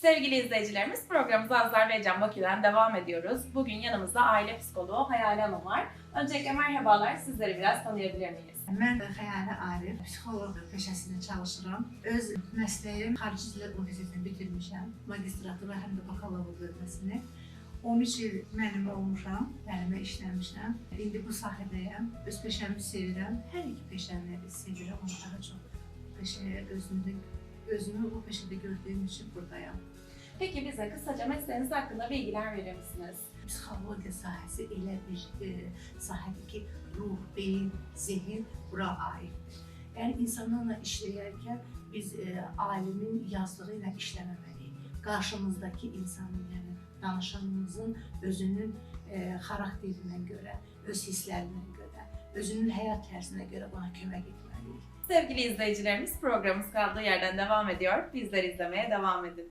Sevgili izleyicilerimiz programımıza Azerbaycan Bakü'den devam ediyoruz. Bugün yanımızda aile psikoloğu Hayali Hanım var. Öncelikle merhabalar, sizleri biraz tanıyabilir miyiz? Mən Xəyali Arif, psixoloq peşəsində çalışıram. Öz məsləyim xarici dillər universitetini bitirmişəm. Magistratı və həm də bakalavr bölməsini. 13 il müəllimə olmuşam, müəllimə işləmişəm. İndi bu sahədəyəm. Öz peşəmi sevirəm. Hər iki peşəni sevirəm, amma daha çox peşəyə özümdə özümü bu peşədə gördüyüm üçün buradayam. Peki bize kısaca mesleğiniz hakkında bilgiler verir misiniz? Psixologiya sahəsi elə bir e, sahədir ki, ruh, beyin, zehin bura aiddir. Yəni insanlarla işləyərkən biz e, alimin yazdığı ilə işləməməliyik. Qarşımızdakı insanın, yəni danışanımızın özünün e, xarakterinə görə, öz hisslərinə görə, özünün həyat tərzinə görə buna kömək etməliyik. Sevgili izleyicilerimiz programımız kaldığı yerden devam ediyor. Bizleri izlemeye devam edin.